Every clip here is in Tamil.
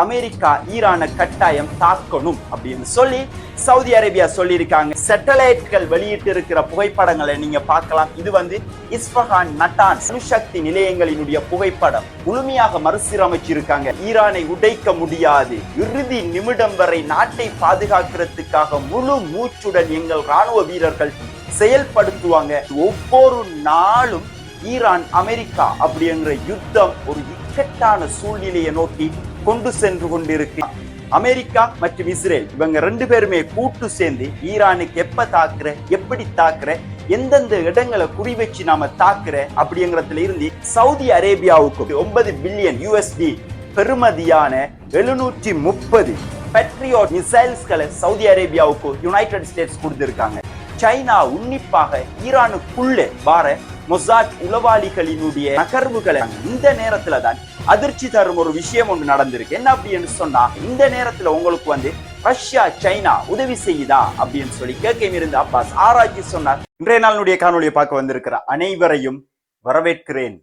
அமெரிக்கா ஈரானை கட்டாயம் தாக்கணும் அப்படின்னு சொல்லி சவுதி அரேபியா சொல்லியிருக்காங்க. சேட்டலைட்கள் வெளியிட்டு இருக்கிற புகைப்படங்களை நீங்க பார்க்கலாம். இது வந்து இஸ்பஹான் நட்டான் அணுசக்தி நிலையங்களினுடைய புகைப்படம். முழுமையாக மறுசீரமைச்சிருக்காங்க. ஈரானை உடைக்க முடியாது. இறுதி நிமிடம் வரை நாட்டை பாதுகாக்கிறதுக்காக முழு மூச்சுடன் எங்கள் ராணுவ வீரர்கள் செயல்படுத்துவாங்க. ஒவ்வொரு நாளும் ஈரான் அமெரிக்கா அப்படிங்கிற யுத்தம் ஒரு இக்கட்டான சூழ்நிலையை நோக்கி கொண்டு சென்று கொண்டிருக்கு அமெரிக்கா மற்றும் இஸ்ரேல் இவங்க ரெண்டு பேருமே கூட்டு சேர்ந்து ஈரானுக்கு எப்ப தாக்குற எப்படி தாக்குற எந்தெந்த இடங்களை குறி வச்சு நாம தாக்குற அப்படிங்கிறதுல இருந்து சவுதி அரேபியாவுக்கு ஒன்பது பில்லியன் யூஎஸ்டி பெருமதியான எழுநூற்றி முப்பது பெட்ரியோட் மிசைல்ஸ்களை சவுதி அரேபியாவுக்கு யுனைடெட் ஸ்டேட்ஸ் கொடுத்திருக்காங்க. சைனா உன்னிப்பாக ஈரானுக்குள்ளே வார மொசாத் உளவாளிகளினுடைய நகர்வுகளை இந்த நேரத்துல தான் அதிர்ச்சி தரும் ஒரு விஷயம் ஒன்று நடந்திருக்கு. என்ன அப்படின்னு சொன்னா இந்த நேரத்துல உங்களுக்கு வந்து ரஷ்யா சைனா உதவி செய்யுதா அப்படின்னு சொல்லி கேட்க இருந்த அப்பாஸ் ஆராய்ச்சி சொன்னார். இன்றைய நாளுடைய காணொலியை பார்க்க வந்திருக்கிற அனைவரையும் வரவேற்கிறேன்.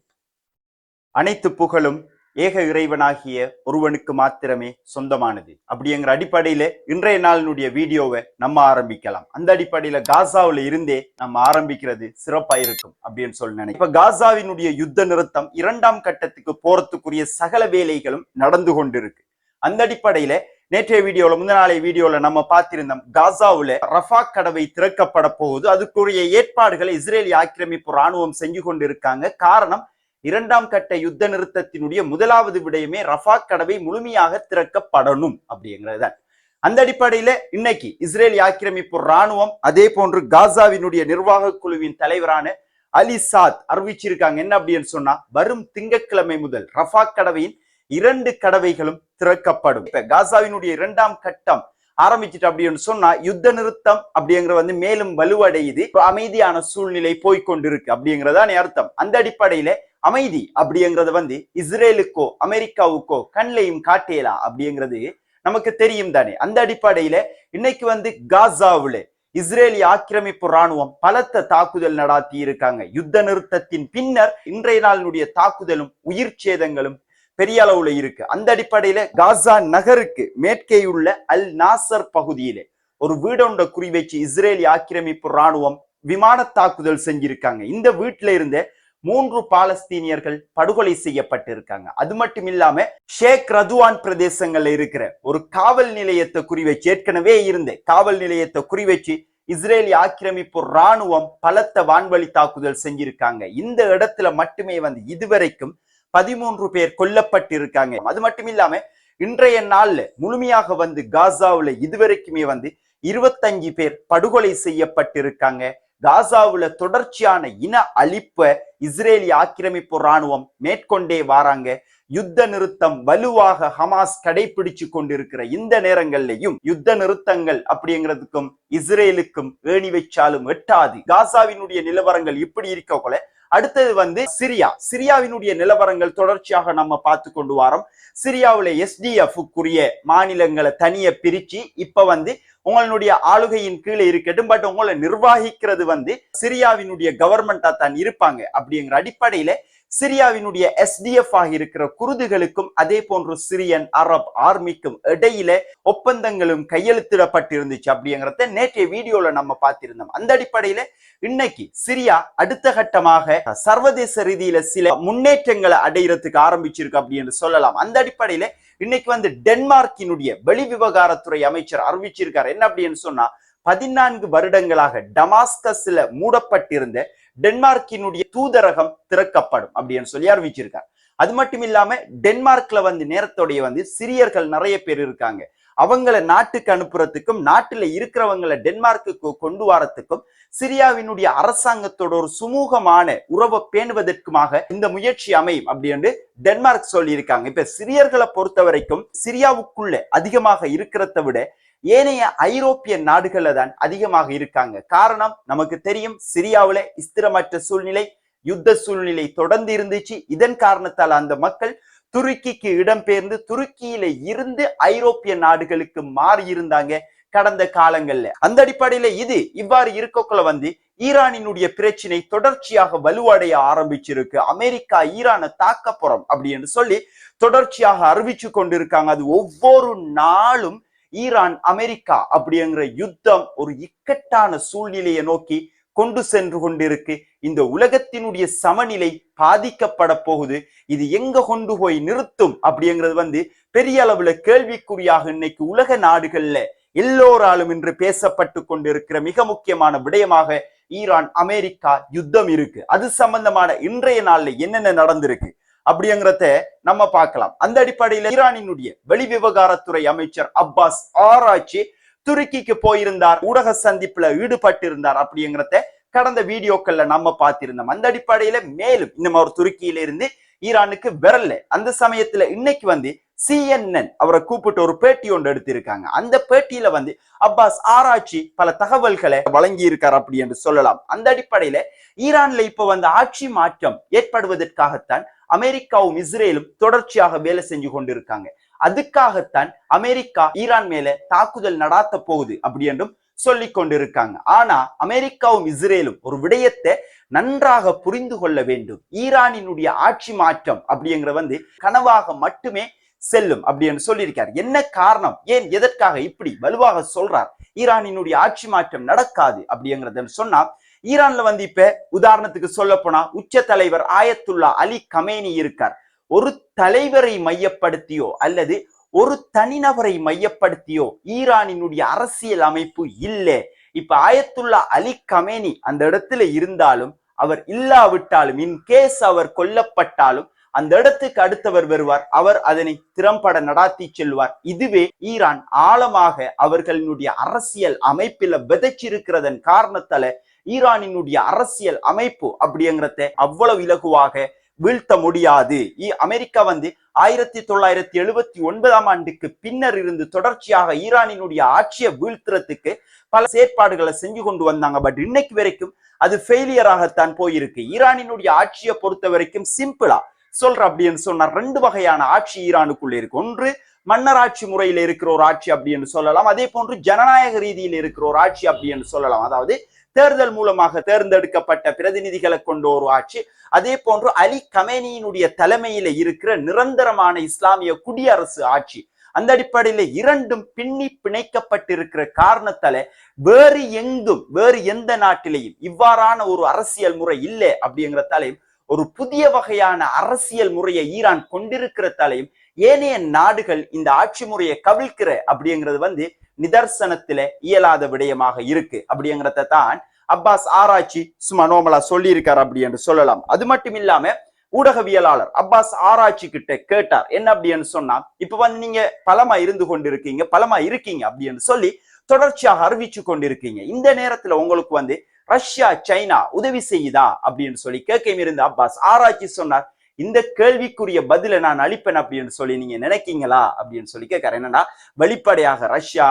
அனைத்து புகழும் ஏக இறைவனாகிய ஒருவனுக்கு மாத்திரமே சொந்தமானது. அப்படிங்கிற அடிப்படையில இன்றைய நாளினுடைய வீடியோவை நம்ம ஆரம்பிக்கலாம். அந்த அடிப்படையில காசாவில இருந்தே நம்ம ஆரம்பிக்கிறது சிறப்பா இருக்கும் அப்படின்னு சொல்லி நினைக்கிறேன். இப்ப காசாவினுடைய யுத்த நிறுத்தம் இரண்டாம் கட்டத்துக்கு போறதுக்குரிய சகல வேலைகளும் நடந்து கொண்டிருக்கு. அந்த அடிப்படையில நேற்றைய வீடியோல முந்த நாளைய வீடியோல நம்ம பார்த்திருந்தோம் காசாவுல ரஃபா கடவை திறக்கப்பட போகுது. அதுக்குரிய ஏற்பாடுகளை இஸ்ரேலி ஆக்கிரமிப்பு ராணுவம் செஞ்சு கொண்டு இருக்காங்க காரணம் இரண்டாம் கட்ட யுத்த நிறுத்தத்தினுடைய முதலாவது விடயமே ரஃபா கடவை முழுமையாக திறக்கப்படணும் அப்படிங்கிறது தான். அந்த அடிப்படையில இன்னைக்கு இஸ்ரேல் ஆக்கிரமிப்பு ராணுவம் அதே போன்று காசாவினுடைய நிர்வாக குழுவின் தலைவரான அலி சாத் அறிவிச்சிருக்காங்க. என்ன அப்படின்னு சொன்னா வரும் திங்கட்கிழமை முதல் ரஃபா கடவையின் இரண்டு கடவைகளும் திறக்கப்படும். இப்ப காசாவினுடைய இரண்டாம் கட்டம் ஆரம்பிச்சுட்டு அப்படின்னு சொன்னா யுத்த நிறுத்தம் அப்படிங்கிற வந்து மேலும் வலுவடையுது. அமைதியான சூழ்நிலை போய்கொண்டிருக்கு அப்படிங்கறதான் அர்த்தம். அந்த அடிப்படையில அமைதி அப்படிங்கிறது வந்து இஸ்ரேலுக்கோ அமெரிக்காவுக்கோ கண்ணையும் காட்டேலாம் அப்படிங்கிறது நமக்கு தெரியும் தானே. அந்த அடிப்படையில இன்னைக்கு வந்து காசாவுல இஸ்ரேலி ஆக்கிரமிப்பு ராணுவம் பலத்த தாக்குதல் நடாத்தி இருக்காங்க யுத்த நிறுத்தத்தின் பின்னர் இன்றைய நாளினுடைய தாக்குதலும் உயிர் சேதங்களும் பெரிய அளவுல இருக்கு. அந்த அடிப்படையில காசா நகருக்கு மேற்கேயுள்ள அல் நாசர் பகுதியிலே ஒரு வீடொண்ட குறி வச்சு இஸ்ரேலி ஆக்கிரமிப்பு ராணுவம் விமான தாக்குதல் செஞ்சிருக்காங்க. இந்த வீட்டுல இருந்தே மூன்று பாலஸ்தீனியர்கள் படுகொலை செய்யப்பட்டிருக்காங்க. அது மட்டும் இல்லாம ஷேக் ரதுவான் பிரதேசங்கள்ல இருக்கிற ஒரு காவல் நிலையத்தை குறிவச்சு ஏற்கனவே இருந்த காவல் நிலையத்தை குறிவச்சு இஸ்ரேலி ஆக்கிரமிப்பு ராணுவம் பலத்த வான்வழி தாக்குதல் செஞ்சிருக்காங்க. இந்த இடத்துல மட்டுமே வந்து இதுவரைக்கும் பதிமூன்று பேர் கொல்லப்பட்டிருக்காங்க. அது மட்டும் இல்லாம இன்றைய நாள்ல முழுமையாக வந்து காசாவுல இதுவரைக்குமே வந்து இருபத்தஞ்சு பேர் படுகொலை செய்யப்பட்டிருக்காங்க. காசாவுல தொடர்ச்சியான இன அழிப்பை இஸ்ரேலி ஆக்கிரமிப்பு ராணுவம் மேற்கொண்டே வாராங்க. யுத்த நிறுத்தம் வலுவாக ஹமாஸ் கடைபிடிச்சு கொண்டிருக்கிற இந்த நேரங்கள்லயும் யுத்த நிறுத்தங்கள் அப்படிங்கிறதுக்கும் இஸ்ரேலுக்கும் ஏணி வச்சாலும் எட்டாது. காசாவினுடைய நிலவரங்கள் இப்படி இருக்க போல. அடுத்தது வந்து சிரியா. சிரியாவினுடைய நிலவரங்கள் தொடர்ச்சியாக நம்ம பார்த்து கொண்டு வரோம். சிரியாவுல எஸ்டிஎஃப்க்குரிய மாநிலங்களை தனிய பிரிச்சு இப்ப வந்து உங்களுடைய ஆளுகையின் கீழே இருக்கட்டும் பட் உங்களை நிர்வாகிக்கிறது வந்து சிரியாவினுடைய கவர்மெண்டா தான் இருப்பாங்க. அப்படிங்கிற அடிப்படையில சிரியாவினுடைய எஸ்டிஎஃப் ஆக இருக்கிற குருதுகளுக்கும் அதே போன்று சிரியன் அரப் ஆர்மிக்கும் இடையில ஒப்பந்தங்களும் கையெழுத்திடப்பட்டிருந்துச்சு அப்படிங்கிறத நேற்றைய வீடியோல நம்ம பார்த்திருந்தோம். அந்த அடிப்படையில இன்னைக்கு சிரியா அடுத்த கட்டமாக சர்வதேச ரீதியில சில முன்னேற்றங்களை அடையிறதுக்கு ஆரம்பிச்சிருக்கு அப்படின்னு சொல்லலாம். அந்த அடிப்படையில இன்னைக்கு வந்து டென்மார்க்கினுடைய வெளி விவகாரத்துறை அமைச்சர் அறிவிச்சிருக்கார். என்ன அப்படின்னு சொன்னா பதினான்கு வருடங்களாக டமாஸ்கஸ்ல மூடப்பட்டிருந்த டென்மார்க்கினுடைய தூதரகம் திறக்கப்படும் அப்படின்னு சொல்லி அறிவிச்சிருக்கார். அது மட்டும் இல்லாம டென்மார்க்ல வந்து நேரத்தோடைய வந்து சிறியர்கள் நிறைய பேர் இருக்காங்க. அவங்கள நாட்டுக்கு அனுப்புறதுக்கும் நாட்டில் இருக்கிறவங்களை டென்மார்க்குக்கு கொண்டு வரத்துக்கும் சிரியாவினுடைய அரசாங்கத்தோட ஒரு சுமூகமான உறவை பேணுவதற்குமாக இந்த முயற்சி அமையும் அப்படின்னு டென்மார்க் சொல்லியிருக்காங்க. இப்ப சிரியர்களை பொறுத்த வரைக்கும் சிரியாவுக்குள்ள அதிகமாக இருக்கிறத விட ஏனைய ஐரோப்பிய நாடுகள்ல தான் அதிகமாக இருக்காங்க. காரணம் நமக்கு தெரியும் சிரியாவுல ஸ்திரமற்ற சூழ்நிலை யுத்த சூழ்நிலை தொடர்ந்து இருந்துச்சு. இதன் காரணத்தால் அந்த மக்கள் துருக்கிக்கு இடம்பெயர்ந்து துருக்கியில இருந்து ஐரோப்பிய நாடுகளுக்கு மாறி இருந்தாங்க கடந்த காலங்கள்ல. அந்த அடிப்படையில இது இவ்வாறு இருக்கக்குள்ள வந்து ஈரானினுடைய பிரச்சனை தொடர்ச்சியாக வலுவடைய ஆரம்பிச்சிருக்கு. அமெரிக்கா ஈரானை தாக்க போறோம் அப்படின்னு சொல்லி தொடர்ச்சியாக அறிவிச்சு கொண்டிருக்காங்க. அது ஒவ்வொரு நாளும் ஈரான் அமெரிக்கா அப்படிங்கிற யுத்தம் ஒரு இக்கட்டான சூழ்நிலையை நோக்கி கொண்டு சென்று கொண்டிருக்கு. இந்த உலகத்தினுடைய சமநிலை பாதிக்கப்பட போகுது. இது எங்க கொண்டு போய் நிறுத்தும் அப்படிங்கிறது வந்து பெரிய அளவுல கேள்விக்குறியாக இன்னைக்கு உலக நாடுகள்ல எல்லோராலும் இன்று பேசப்பட்டு கொண்டிருக்கிற மிக முக்கியமான விடயமாக ஈரான் அமெரிக்கா யுத்தம் இருக்கு. அது சம்பந்தமான இன்றைய நாள்ல என்னென்ன நடந்திருக்கு அப்படிங்கிறத நம்ம பார்க்கலாம். அந்த அடிப்படையில ஈரானினுடைய வெளிவிவகாரத்துறை அமைச்சர் அப்பாஸ் ஆராய்ச்சி துருக்கிக்கு போயிருந்தார் ஊடக சந்திப்புல ஈடுபட்டிருந்தார் அப்படிங்கிறத கடந்த வீடியோக்கள்ல நம்ம பார்த்திருந்தோம். அந்த அடிப்படையில மேலும் இன்னும் அவர் துருக்கியில இருந்து ஈரானுக்கு விரல்ல அந்த சமயத்துல இன்னைக்கு வந்து சிஎன்என் அவரை கூப்பிட்டு ஒரு பேட்டி ஒன்று எடுத்திருக்காங்க. அந்த பேட்டியில வந்து அப்பாஸ் ஆராய்ச்சி பல தகவல்களை வழங்கி இருக்கார் அப்படி என்று சொல்லலாம். அந்த அடிப்படையில ஈரான்ல இப்ப வந்து ஆட்சி மாற்றம் ஏற்படுவதற்காகத்தான் அமெரிக்காவும் இஸ்ரேலும் தொடர்ச்சியாக வேலை செஞ்சு கொண்டிருக்காங்க. அதுக்காகத்தான் அமெரிக்கா ஈரான் மேல தாக்குதல் நடாத்த போகுது அப்படி என்றும் சொல்லி கொண்டிருக்காங்க. ஆனா அமெரிக்காவும் இஸ்ரேலும் ஒரு விடயத்தை நன்றாக புரிந்து கொள்ள வேண்டும். ஈரானினுடைய ஆட்சி மாற்றம் அப்படிங்கிற வந்து கனவாக மட்டுமே செல்லும் அப்படி என்று சொல்லியிருக்கார். என்ன காரணம்? ஏன் எதற்காக இப்படி வலுவாக சொல்றார்? ஈரானினுடைய ஆட்சி மாற்றம் நடக்காது அப்படிங்கிறத சொன்னா ஈரான்ல வந்து இப்ப உதாரணத்துக்கு சொல்ல போனா உச்ச தலைவர் ஆயத்துல்லா அலி கமேனி இருக்கார். ஒரு தலைவரை மையப்படுத்தியோ அல்லது ஒரு தனிநபரை மையப்படுத்தியோ ஈரானினுடைய அரசியல் அமைப்பு இல்லை. இப்ப ஆயத்துல்லா அலி கமேனி அந்த இடத்துல இருந்தாலும் அவர் இல்லாவிட்டாலும் இன் கேஸ் அவர் கொல்லப்பட்டாலும் அந்த இடத்துக்கு அடுத்தவர் வருவார். அவர் அதனை திறம்பட நடாத்தி செல்வார். இதுவே ஈரான் ஆழமாக அவர்களினுடைய அரசியல் அமைப்பில விதைச்சிருக்கிறதன் காரணத்தால ஈரானினுடைய அரசியல் அமைப்பு அப்படிங்கிறத அவ்வளவு இலகுவாக வீழ்த்த முடியாது. அமெரிக்கா வந்து ஆயிரத்தி தொள்ளாயிரத்தி எழுபத்தி ஒன்பதாம் ஆண்டுக்கு பின்னர் இருந்து தொடர்ச்சியாக ஈரானினுடைய ஆட்சியை வீழ்த்துறதுக்கு பல செயற்பாடுகளை செஞ்சு கொண்டு வந்தாங்க. பட் இன்னைக்கு வரைக்கும் அது ஃபெயிலியராகத்தான் போயிருக்கு. ஈரானினுடைய ஆட்சியை பொறுத்த வரைக்கும் சிம்பிளா சொல்ற அப்படின்னு சொன்னா ரெண்டு வகையான ஆட்சி ஈரானுக்குள்ள இருக்கு. ஒன்று மன்னராட்சி முறையில் இருக்கிற ஒரு ஆட்சி அப்படின்னு சொல்லலாம். அதே போன்று ஜனநாயக ரீதியில் இருக்கிற ஒரு ஆட்சி அப்படின்னு சொல்லலாம். அதாவது தேர்தல் மூலமாக தேர்ந்தெடுக்கப்பட்ட பிரதிநிதிகளை கொண்ட ஒரு ஆட்சி. அதே போன்று அலி கமேனியினுடைய தலைமையில இருக்கிற நிரந்தரமான இஸ்லாமிய குடியரசு ஆட்சி. அந்த அடிப்படையில இரண்டும் பின்னி பிணைக்கப்பட்டிருக்கிற காரணத்தால வேறு எங்கும் வேறு எந்த நாட்டிலையும் இவ்வாறான ஒரு அரசியல் முறை இல்லை அப்படிங்கிறதாலையும் ஒரு புதிய வகையான அரசியல் முறையை ஈரான் கொண்டிருக்கிற தலையும் ஏனைய நாடுகள் இந்த ஆட்சி முறையை கவிழ்க்கிற அப்படிங்கிறது வந்து நிதர்சனத்துல இயலாத விடயமாக இருக்கு அப்படிங்கிறத தான் அப்பாஸ் ஆராய்ச்சி சும்மா நோமலா சொல்லியிருக்காரு அப்படி என்று சொல்லலாம். அது மட்டும் இல்லாம ஊடகவியலாளர் அப்பாஸ் ஆராய்ச்சி கிட்ட கேட்டார். என்ன அப்படின்னு சொன்னா இப்ப வந்து நீங்க பலமா இருந்து கொண்டிருக்கீங்க பலமா இருக்கீங்க அப்படின்னு சொல்லி தொடர்ச்சியாக அறிவிச்சு கொண்டிருக்கீங்க. இந்த நேரத்துல உங்களுக்கு வந்து ரஷ்யா சைனா உதவி செய்யுதா அப்படின்னு சொல்லி கேட்க இருந்த அப்பாஸ் ஆராய்ச்சி சொன்னார். இந்த கேள்விக்குரிய பதிலை நான் அளிப்பேன் அப்படின்னு சொல்லி நீங்க நினைக்கீங்களா அப்படின்னு சொல்லி கேட்கறேன் என்னன்னா வெளிப்படையாக ரஷ்யா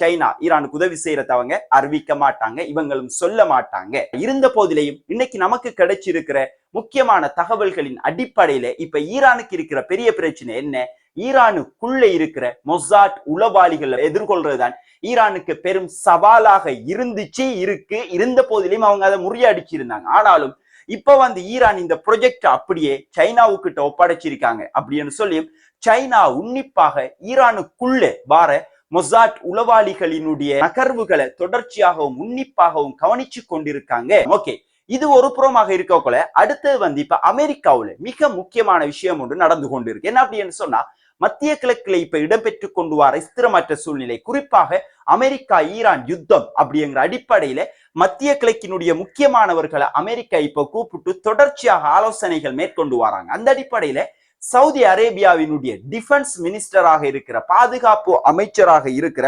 சைனா ஈரானுக்கு உதவி செய்யறதவங்க அறிவிக்க மாட்டாங்க இவங்களும் சொல்ல மாட்டாங்க. இருந்த போதிலையும் இன்னைக்கு நமக்கு கிடைச்சிருக்கிற முக்கியமான தகவல்களின் அடிப்படையில இப்ப ஈரானுக்கு இருக்கிற பெரிய பிரச்சனை என்ன? ஈரானுக்குள்ள இருக்கிற மொசாட் உளவாளிகளை எதிர்கொள்றதுதான். ஈரானுக்கு பெரும் சவாலாக இருந்துச்சு இருக்கு. இருந்த போதிலையும் அவங்க அதை முறியடிச்சிருந்தாங்க. ஆனாலும் இப்ப வந்து ஈரான் இந்த ப்ரொஜெக்ட் அப்படியே சைனாவுக்கிட்ட ஒப்படைச்சிருக்காங்க அப்படின்னு சொல்லி சைனா உன்னிப்பாக ஈரானுக்குள்ளே வார மொசாட் உளவாளிகளினுடைய நகர்வுகளை தொடர்ச்சியாகவும் உன்னிப்பாகவும் கவனிச்சு கொண்டிருக்காங்க. ஓகே இது ஒரு புறமாக இருக்கக்குள்ள அடுத்தது வந்து இப்ப அமெரிக்காவுல மிக முக்கியமான விஷயம் ஒன்று நடந்து கொண்டிருக்கு. என்ன அப்படின்னு சொன்னா மத்திய கிழக்கில் இப்ப இடம்பெற்று கொண்டு வர ஸ்திரமற்ற சூழ்நிலை. குறிப்பாக அமெரிக்கா ஈரான் யுத்தம் அப்படிங்கிற அடிப்படையில மத்திய கிழக்கினுடைய முக்கியமானவர்களை அமெரிக்கா இப்ப கூப்பிட்டு தொடர்ச்சியாக ஆலோசனைகள் மேற்கொண்டு வராங்க. அந்த அடிப்படையில சவுதி அரேபியாவினுடைய டிஃபென்ஸ் மினிஸ்டராக இருக்கிற பாதுகாப்பு அமைச்சராக இருக்கிற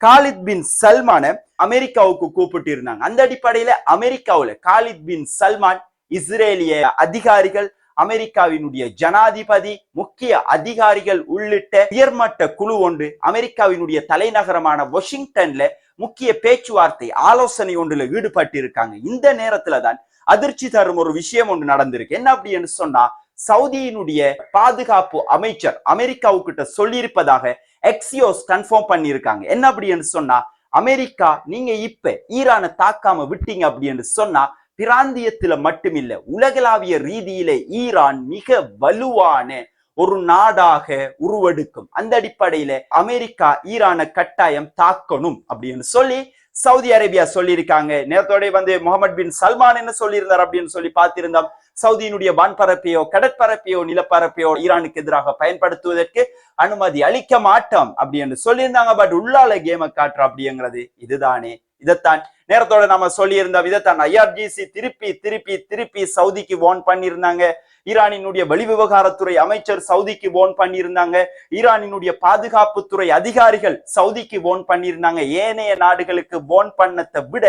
காலித் பின் சல்மான அமெரிக்காவுக்கு கூப்பிட்டு இருந்தாங்க அந்த அடிப்படையில அமெரிக்காவுல காலித் பின் சல்மான் இஸ்ரேலிய அதிகாரிகள் அமெரிக்காவினுடைய ஜனாதிபதி முக்கிய அதிகாரிகள் உள்ளிட்ட உயர்மட்ட குழு ஒன்று அமெரிக்காவினுடைய தலைநகரமான வாஷிங்டன்ல முக்கிய பேச்சுவார்த்தை ஆலோசனை ஒன்றுல ஈடுபட்டு இருக்காங்க இந்த நேரத்துல தான் அதிர்ச்சி தரும் ஒரு விஷயம் ஒன்று நடந்திருக்கு. என்ன அப்படின்னு சொன்னா சவுதியினுடைய பாதுகாப்பு அமைச்சர் அமெரிக்காவுக்கிட்ட சொல்லியிருப்பதாக எக்ஸியோஸ் கன்ஃபார்ம் பண்ணியிருக்காங்க. என்ன அப்படின்னு சொன்னா அமெரிக்கா நீங்க இப்ப ஈரானை தாக்காம விட்டீங்க அப்படின்னு சொன்னா பிராந்தியத்துல மட்டுமில்ல உலகளாவிய ரீதியில ஈரான் மிக வலுவான ஒரு நாடாக உருவெடுக்கும். அந்த அடிப்படையில அமெரிக்கா ஈரானை கட்டாயம் தாக்கணும் அப்படின்னு சொல்லி சவுதி அரேபியா சொல்லியிருக்காங்க. நேரத்தோட வந்து முகமது பின் சல்மான் என்ன சொல்லியிருந்தார் அப்படின்னு சொல்லி பார்த்திருந்தோம். சவுதியினுடைய வான்பரப்பையோ கடற்பரப்பையோ நிலப்பரப்பையோ ஈரானுக்கு எதிராக பயன்படுத்துவதற்கு அனுமதி அளிக்க மாட்டோம் அப்படின்னு சொல்லியிருந்தாங்க. பட் உள்ளால கேம காட்டுற அப்படிங்கிறது இதுதானே. இதைத்தான் நேரத்தோட நம்ம சொல்லியிருந்த விதத்தான் ஐஆர்ஜிசி திருப்பி திருப்பி திருப்பி சவுதிக்கு ஓன் பண்ணியிருந்தாங்க. ஈரானினுடைய வெளிவிவகாரத்துறை அமைச்சர் சவுதிக்கு போன் பண்ணியிருந்தாங்க. ஈரானினுடைய பாதுகாப்புத்துறை அதிகாரிகள் சவுதிக்கு ஓன் பண்ணியிருந்தாங்க. ஏனைய நாடுகளுக்கு போன் பண்ணத்தை விட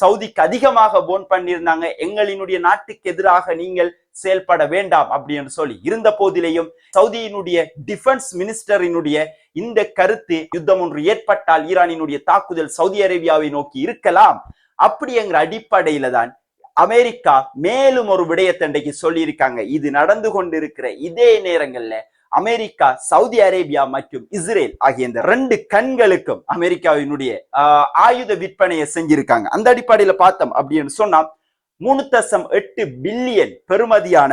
சவுதிக்கு அதிகமாக போன் பண்ணியிருந்தாங்க. எங்களினுடைய நாட்டுக்கு எதிராக நீங்கள் செயல்பட வேண்டாம் அப்படின்னு சொல்லி இருந்த போதிலேயும் சவுதியினுடைய டிஃபென்ஸ் மினிஸ்டரினுடைய இந்த கருத்து யுத்தம் ஒன்று ஏற்பட்டால் ஈரானினுடைய தாக்குதல் சவுதி அரேபியாவை நோக்கி இருக்கலாம். அப்படிங்கிற அடிப்படையில தான் அமெரிக்கா மேலும் ஒரு விடயத்தண்டைக்கு சொல்லியிருக்காங்க. இது நடந்து கொண்டிருக்கிற இதே நேரங்கள்ல அமெரிக்கா சவுதி அரேபியா மற்றும் இஸ்ரேல் ஆகிய இந்த ரெண்டு கண்களுக்கும் அமெரிக்காவினுடைய ஆயுத விற்பனையை செஞ்சிருக்காங்க. அந்த அடிப்படையில பார்த்தோம் அப்படின்னு சொன்னா மூணு தசம் எட்டு பில்லியன் பெறுமதியான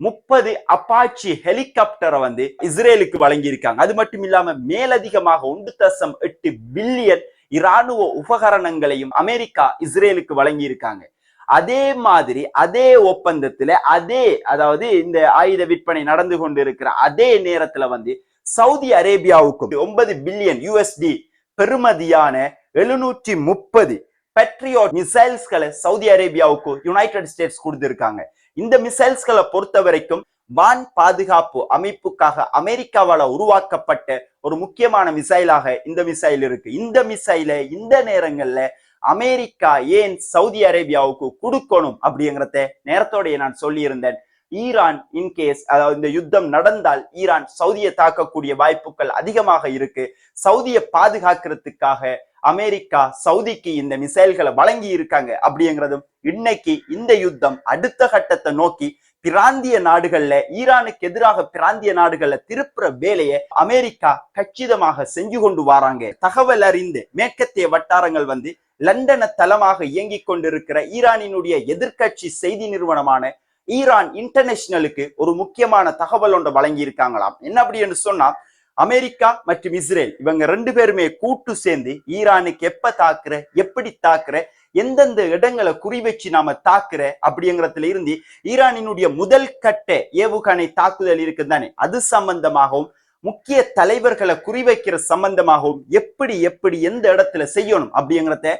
முப்பது அப்பாச்சி ஹெலிகாப்டரை வந்து இஸ்ரேலுக்கு வழங்கியிருக்காங்க. அது மட்டும் இல்லாம மேலதிகமாக ஒன்று தசம் எட்டு பில்லியன் இராணுவ உபகரணங்களையும் அமெரிக்கா இஸ்ரேலுக்கு வழங்கியிருக்காங்க. அதே மாதிரி அதே ஒப்பந்தத்துல அதே அதாவது இந்த ஆயுத விற்பனை நடந்து கொண்டிருக்கிற அதே நேரத்துல வந்து சவுதி அரேபியாவுக்கு ஒன்பது பில்லியன் யூஎஸ்டி பெருமதியான எழுநூற்றி முப்பது பெட்ரியோட் மிசைல்ஸ்களை சவுதி அரேபியாவுக்கு யுனைடெட் ஸ்டேட்ஸ் கொடுத்திருக்காங்க. இந்த மிசைல்ஸ்களை பொறுத்த வரைக்கும் வான் பாதுகாப்பு அமைப்புக்காக அமெரிக்காவால உருவாக்கப்பட்ட ஒரு முக்கியமான மிசைலாக இந்த மிசைல் இருக்கு. இந்த மிசைல இந்த நேரங்கள்ல அமெரிக்கா ஏன் சவுதி அரேபியாவுக்கு கொடுக்கணும் அப்படிங்கிறத நேரத்தோடைய நான் சொல்லியிருந்தேன். ஈரான் இன்கேஸ் அதாவது இந்த யுத்தம் நடந்தால் ஈரான் சவுதியை தாக்கக்கூடிய வாய்ப்புகள் அதிகமாக இருக்கு. சவுதியை பாதுகாக்கிறதுக்காக அமெரிக்கா சவுதிக்கு இந்த மிசைல்களை வழங்கி இருக்காங்க அப்படிங்கிறதும் இன்னைக்கு இந்த யுத்தம் அடுத்த கட்டத்தை நோக்கி பிராந்திய நாடுகள்ல ஈரானுக்கு எதிராக பிராந்திய நாடுகள்ல திருப்புற வேலையை அமெரிக்கா கச்சிதமாக செஞ்சு கொண்டு வராங்க. தகவல் அறிந்து மேற்கத்திய வட்டாரங்கள் வந்து லண்டனை தளமாக இயங்கிக் கொண்டிருக்கிற ஈரானினுடைய எதிர்கட்சி செய்தி நிறுவனமான ஈரான் இன்டர்நேஷனலுக்கு ஒரு முக்கியமான தகவல் ஒன்றை வழங்கி இருக்காங்களாம் என்ன அப்படி என்று சொன்னா அமெரிக்கா மற்றும் இஸ்ரேல் இவங்க ரெண்டு பேருமே கூட்டு சேர்ந்து ஈரானுக்கு எப்ப தாக்குற எப்படி தாக்குற எந்தெந்த இடங்களை குறிவச்சு நாம தாக்குற அப்படிங்கிறதுல இருந்து ஈரானினுடைய முதல் கட்ட ஏவுகணை தாக்குதல் இருக்குதானே அது சம்பந்தமாகவும் முக்கிய தலைவர்களை குறிவைக்கிற சம்பந்தமாகவும் எப்படி எப்படி எந்த இடத்துல செய்யணும் அப்படிங்கிறத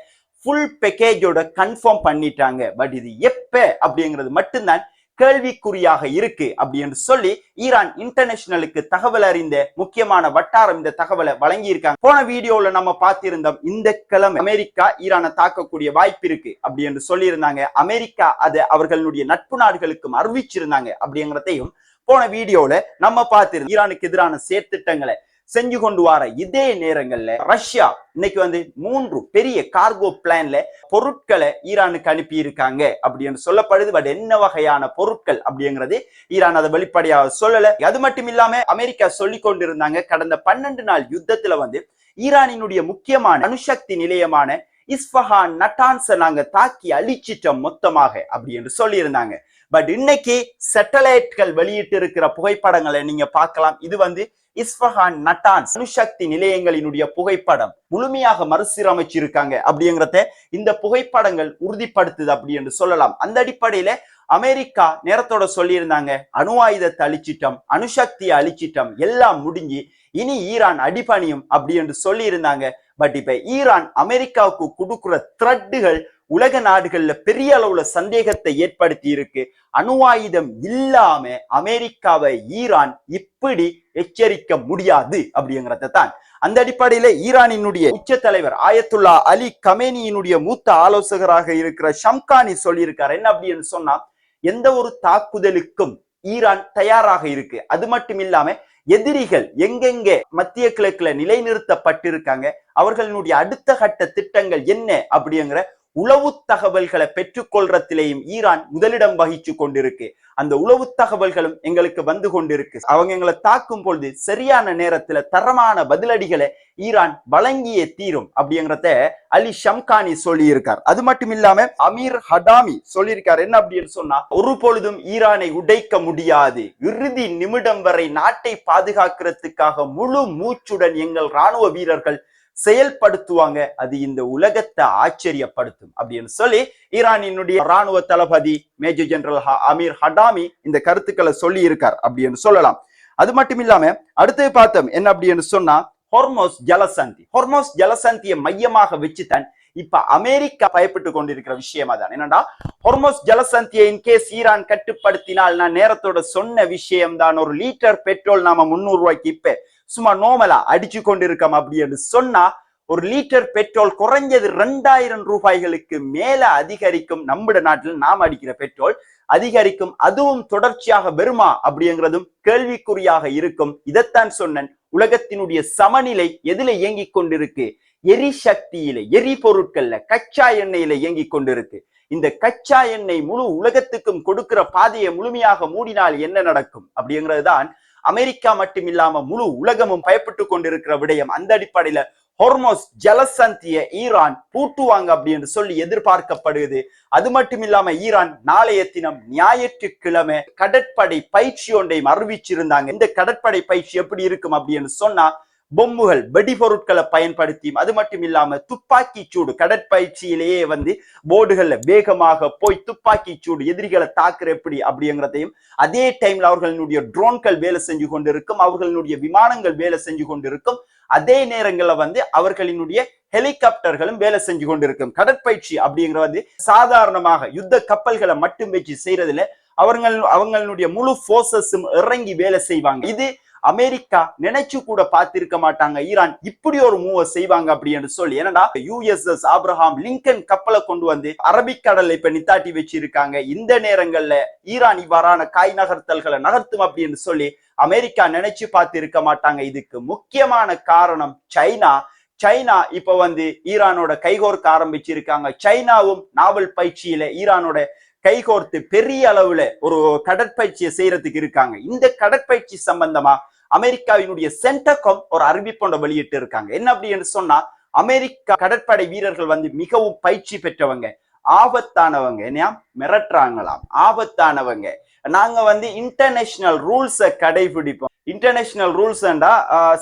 ஃபுல் பேக்கேஜோட கன்ஃபார்ம் பண்ணிட்டாங்க. பட் இது எப்ப அப்படிங்கிறது மட்டும்தான் கேள்விக்குறியாக இருக்கு அப்படி என்று சொல்லி ஈரான் இன்டர்நேஷனலுக்கு தகவல் அறிந்த முக்கியமான வட்டாரம் இந்த தகவலை வழங்கி இருக்காங்க போன வீடியோல நம்ம பார்த்திருந்தோம் இந்த கிழமை அமெரிக்கா ஈரானை தாக்கக்கூடிய வாய்ப்பு இருக்கு அப்படி என்று சொல்லியிருந்தாங்க. அமெரிக்கா அதை அவர்களுடைய நட்பு நாடுகளுக்கும் அறிவிச்சிருந்தாங்க அப்படிங்கிறதையும் போன வீடியோல நம்ம பார்த்திருந்தோம். ஈரானுக்கு எதிரான செயற்திட்டங்களை செஞ்சு கொண்டு வர. இதே நேரங்கள்ல ரஷ்யா இன்னைக்கு வந்து மூன்று பெரிய கார்கோ பிளான்ல பொருட்களை ஈரானுக்கு அனுப்பி இருக்காங்க அப்படின்னு சொல்லப்படுது. பட் என்ன வகையான பொருட்கள் அப்படிங்கிறது ஈரான் அதை வெளிப்படையாக சொல்லல. அது மட்டும் இல்லாம அமெரிக்கா சொல்லி கொண்டிருந்தாங்க கடந்த பன்னெண்டு நாள் யுத்தத்துல வந்து ஈரானினுடைய முக்கியமான அணுசக்தி நிலையமான இஸ்பஹான் நட்டான்ஸை நாங்க தாக்கி அழிச்சிட்டோம் மொத்தமாக அப்படி என்று சொல்லியிருந்தாங்க. பட் இன்னைக்கு சேட்டலைட்கள் வெளியிட்டு இருக்கிற புகைப்படங்களை நீங்க பார்க்கலாம். இது வந்து இஸ்பஹான் நட்டான். அணுசக்தி நிலையங்களினுடைய புகைப்படம். முழுமையாக மறுசீரமைச்சிருக்காங்க அப்படிங்கிறத இந்த புகைப்படங்கள் உறுதிப்படுத்துது அப்படி என்று சொல்லலாம். அந்த அடிப்படையில அமெரிக்கா நேரத்தோட சொல்லியிருந்தாங்க அணு ஆயுதத்தை அழிச்சிட்டோம் அணுசக்தியை அழிச்சிட்டோம் எல்லாம் முடிஞ்சு இனி ஈரான் அடிபணியும் அப்படி என்று சொல்லியிருந்தாங்க. பட் இப்ப ஈரான் அமெரிக்காவுக்கு கொடுக்குற த்ரெட்டுகள் உலக நாடுகள்ல பெரிய அளவுல சந்தேகத்தை ஏற்படுத்தி இருக்கு. அணு ஆயுதம் இல்லாம அமெரிக்காவை ஈரான் இப்படி எச்சரிக்க முடியாது அப்படிங்கிறத தான். அந்த அடிப்படையில ஈரானினுடைய உச்ச தலைவர் ஆயத்துல்லா அலி கமேனியினுடைய மூத்த ஆலோசகராக இருக்கிற ஷம்கானி சொல்லியிருக்காரு. என்ன அப்படின்னு சொன்னா எந்த ஒரு தாக்குதலுக்கும் ஈரான் தயாராக இருக்கு. அது மட்டும் இல்லாம எதிரிகள் எங்கெங்க மத்திய கிழக்குல நிலைநிறுத்தப்பட்டிருக்காங்க அவர்களுடைய அடுத்த கட்ட திட்டங்கள் என்ன அப்படிங்கிற உளவு தகவல்களை பெற்றுக்கொள்றதிலேயும் ஈரான் முதலிடம் வகிச்சு கொண்டிருக்கு. அந்த உளவு தகவல்களும் எங்களுக்கு வந்து கொண்டிருக்கு. அவங்க எங்களை தாக்கும் பொழுது சரியான நேரத்துல தரமான பதிலடிகளை ஈரான் வழங்கிய தீரும் அப்படிங்கிறத அலி ஷம்கானி சொல்லியிருக்கார். அது மட்டும் இல்லாம அமீர் ஹடாமி சொல்லியிருக்கார். என்ன அப்படின்னு சொன்னா ஒரு பொழுதும் ஈரானை உடைக்க முடியாது. இறுதி நிமிடம் வரை நாட்டை பாதுகாக்கிறதுக்காக முழு மூச்சுடன் எங்கள் ராணுவ வீரர்கள் செயல்படுத்துவாங்க. அது இந்த உலகத்தை ஆச்சரியப்படுத்தும் அப்படின்னு சொல்லி ஈரானினுடைய ராணுவ தளபதி மேஜர் ஜெனரல் அமீர் ஹடாமி இந்த கருத்துக்களை சொல்லி இருக்கார் அப்படின்னு சொல்லலாம். அது மட்டும் இல்லாம அடுத்து பார்த்தோம் என்ன அப்படின்னு சொன்னா ஹொர்மோஸ் ஜலசந்தி. ஹொர்மோஸ் ஜலசந்தியை மையமாக வச்சுதான் இப்ப அமெரிக்கா பயப்பட்டு கொண்டிருக்கிற விஷயமா தான் என்னடா ஹொர்மோஸ் ஜலசந்தியை இன்கேஸ் ஈரான் கட்டுப்படுத்தினால் நான் நேரத்தோட சொன்ன விஷயம் தான் ஒரு லிட்டர் பெட்ரோல் நாம முன்னூறு ரூபாய்க்கு இப்ப சும்மா நோமலா அடிச்சு கொண்டிருக்கோம் அப்படின்னு சொன்னா ஒரு லிட்டர் பெட்ரோல் குறைஞ்சது ரெண்டாயிரம் ரூபாய்களுக்கு மேல அதிகரிக்கும் நம்முடைய நாட்டில் நாம் அடிக்கிற பெட்ரோல் அதிகரிக்கும் அதுவும் தொடர்ச்சியாக வருமா அப்படிங்கிறதும் கேள்விக்குறியாக இருக்கும். இதைத்தான் சொன்னேன். உலகத்தினுடைய சமநிலை எதுல இயங்கிக் கொண்டிருக்கு. எரிசக்தியில எரிபொருட்கள்ல கச்சா எண்ணெயில இயங்கிக் கொண்டிருக்கு. இந்த கச்சா எண்ணெய் முழு உலகத்துக்கும் கொடுக்கிற பாதையை முழுமையாக மூடினால் என்ன நடக்கும் அப்படிங்கிறது தான் அமெரிக்கா மட்டும் இல்லாம முழு உலகமும் பயப்பட்டு கொண்டிருக்கிற விடயம் அந்த அடிப்படையில ஹொர்மோஸ் ஜலசந்திய ஈரான் பூட்டுவாங்க அப்படின்னு சொல்லி எதிர்பார்க்கப்படுது. அது மட்டும் இல்லாம ஈரான் நாளைய தினம் ஞாயிற்றுக்கிழமை கடற்படை பயிற்சி ஒன்றையும் அறிவிச்சிருந்தாங்க. இந்த கடற்படை பயிற்சி எப்படி இருக்கும் அப்படின்னு சொன்னா பொம்முகள் வெடிபொருட்களை பயன்படுத்தியும் அது மட்டும் இல்லாம துப்பாக்கி சூடு கடற்பயிற்சியிலேயே வந்து போர்டுகள்ல வேகமாக போய் துப்பாக்கி சூடு எதிரிகளை தாக்குற எப்படி அப்படிங்கிறதையும் அதே டைம்ல அவர்களுடைய ட்ரோன்கள் வேலை செஞ்சு கொண்டிருக்கும் அவர்களுடைய விமானங்கள் வேலை செஞ்சு கொண்டிருக்கும் அதே நேரங்களில் வந்து அவர்களினுடைய ஹெலிகாப்டர்களும் வேலை செஞ்சு கொண்டிருக்கும். கடற்பயிற்சி அப்படிங்கிற வந்து சாதாரணமாக யுத்த கப்பல்களை மட்டும் வச்சு செய்யறதுல அவர்கள் அவங்களுடைய முழு போர்சஸும் இறங்கி வேலை செய்வாங்க. இது அமெரிக்கா நினைச்சு கூட பார்த்திருக்க மாட்டாங்க. ஈரான் இப்படி ஒரு மூவ செய்வாங்க அப்படின்னு சொல்லி. என்னடா யூஎஸ்எஸ் ஆப்ரஹாம் லிங்கன் கப்பலை கொண்டு வந்து அரபிக்கடலை இப்ப நித்தாட்டி வச்சிருக்காங்க. இந்த நேரங்கள்ல ஈரான் இவ்வாறான காய் நகர்த்தல்களை நகர்த்தும் அப்படின்னு சொல்லி அமெரிக்கா நினைச்சு பார்த்து இருக்க மாட்டாங்க. இதுக்கு முக்கியமான காரணம் சைனா. சைனா இப்ப வந்து ஈரானோட கைகோர்க்க ஆரம்பிச்சிருக்காங்க. சைனாவும் நாவல் பயிற்சியில ஈரானோட கைகோர்த்து பெரிய அளவுல ஒரு கடற்பயிற்சியை செய்யறதுக்கு இருக்காங்க. இந்த கடற்பயிற்சி சம்பந்தமா அமெரிக்காவினுடைய சென்டகம் ஒரு அறிவிப்பொண்ட வெளியிட்டு இருக்காங்க. என்ன அப்படின்னு சொன்னா அமெரிக்கா கடற்படை வீரர்கள் வந்து மிகவும் பயிற்சி பெற்றவங்க. ஆபத்தானவங்க என்ன மிரட்டுறாங்களாம். ஆபத்தானவங்க. நாங்க வந்து இன்டர்நேஷனல் ரூல்ஸை கடைபிடிப்போம். இன்டர்நேஷனல் ரூல்ஸ்ண்டா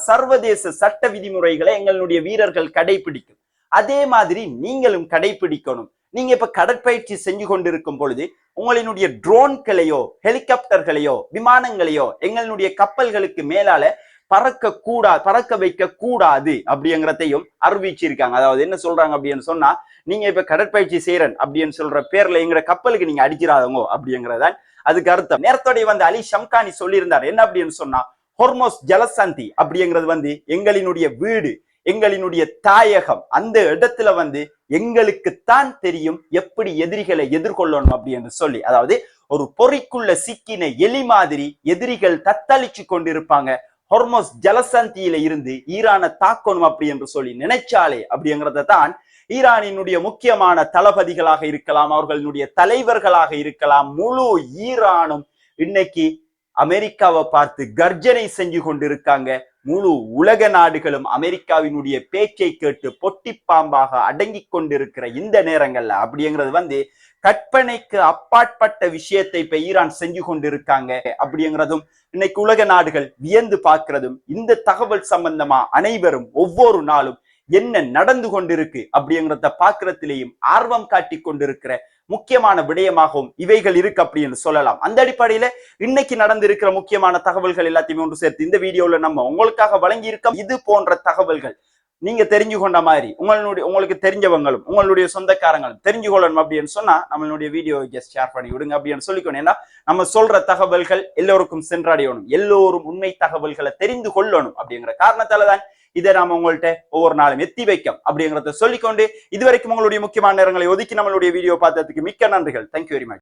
சர்வதேச சட்ட விதிமுறைகளை எங்களுடைய வீரர்கள் கடைபிடிக்கும். அதே மாதிரி நீங்களும் கடைபிடிக்கணும். நீங்க இப்ப கடற்பயிற்சி செஞ்சு கொண்டிருக்கும் பொழுது உங்களினுடைய ட்ரோன்களையோ ஹெலிகாப்டர்களையோ விமானங்களையோ எங்களுடைய கப்பல்களுக்கு மேலால பறக்க கூடா பறக்க வைக்க கூடாது அப்படிங்கிறதையும் அறிவிச்சிருக்காங்க. அதாவது என்ன சொல்றாங்க அப்படின்னு சொன்னா நீங்க இப்ப கடற்பயிற்சி செய்யறன் அப்படின்னு சொல்ற பேர்ல எங்கட கப்பலுக்கு நீங்க அடிக்கிறாதவங்க அப்படிங்கிறதான் அதுக்கு அர்த்தம். நேரத்தோடைய வந்து அலி ஷம்கானி சொல்லியிருந்தார். என்ன அப்படின்னு சொன்னா ஹொர்மோஸ் ஜலசந்தி அப்படிங்கிறது வந்து எங்களினுடைய வீடு. எங்களினுடைய தாயகம் அந்த இடத்துல வந்து எங்களுக்குத்தான் தெரியும் எப்படி எதிரிகளை எதிர்கொள்ளணும் அப்படி என்று சொல்லி. அதாவது ஒரு பொறிக்குள்ள சிக்கின எலி மாதிரி எதிரிகள் தத்தளிச்சு கொண்டிருப்பாங்க. ஹொர்மோஸ் ஜலசந்தியில இருந்து ஈரானை தாக்கணும் அப்படி என்று சொல்லி நினைச்சாலே அப்படிங்கிறத தான் ஈரானினுடைய முக்கியமான தளபதிகளாக இருக்கலாம் அவர்களுடைய தலைவர்களாக இருக்கலாம். முழு ஈரானும் இன்னைக்கு அமெரிக்காவை பார்த்து கர்ஜனை செஞ்சு கொண்டிருக்காங்க. முழு உலக நாடுகளும் அமெரிக்காவினுடைய பேச்சை கேட்டு பொட்டி பாம்பாக அடங்கி கொண்டிருக்கிற இந்த நேரங்கள்ல அப்படிங்கிறது வந்து கற்பனைக்கு அப்பாற்பட்ட விஷயத்தை இப்ப ஈரான் செஞ்சு கொண்டிருக்காங்க அப்படிங்கிறதும் இன்னைக்கு உலக நாடுகள் வியந்து பார்க்கிறதும் இந்த தகவல் சம்பந்தமா அனைவரும் ஒவ்வொரு நாளும் என்ன நடந்து கொண்டிருக்கு அப்படிங்கிறத பாக்குறதுலேயும் ஆர்வம் காட்டி கொண்டிருக்கிற முக்கியமான விடயமாகவும் இவைகள் இருக்கு அப்படின்னு சொல்லலாம். அந்த அடிப்படையில இன்னைக்கு நடந்திருக்கிற முக்கியமான தகவல்கள் எல்லாத்தையுமே ஒன்று சேர்த்து இந்த வீடியோல நம்ம உங்களுக்காக வழங்கி இருக்கோம் இது போன்ற தகவல்கள் நீங்க தெரிஞ்சு கொண்ட மாதிரி உங்களுடைய உங்களுக்கு தெரிஞ்சவங்களும் உங்களுடைய சொந்தக்காரங்களும் தெரிஞ்சு கொள்ளணும் அப்படின்னு சொன்னா நம்மளுடைய வீடியோ ஜஸ்ட் ஷேர் பண்ணி விடுங்க அப்படின்னு சொல்லிக்கணும். ஏன்னா நம்ம சொல்ற தகவல்கள் எல்லோருக்கும் சென்றடையணும். எல்லோரும் உண்மை தகவல்களை தெரிந்து கொள்ளணும் அப்படிங்கிற காரணத்தால தான் இதை நாம உங்கள்ட்ட ஒவ்வொரு நாளும் எத்தி வைக்கும் அப்படிங்கிறத சொல்லிக்கொண்டு இதுவரைக்கும் உங்களுடைய முக்கியமான நேரங்களை ஒதுக்கி நம்மளுடைய வீடியோ பார்த்ததுக்கு மிக்க நன்றிகள். Thank you very much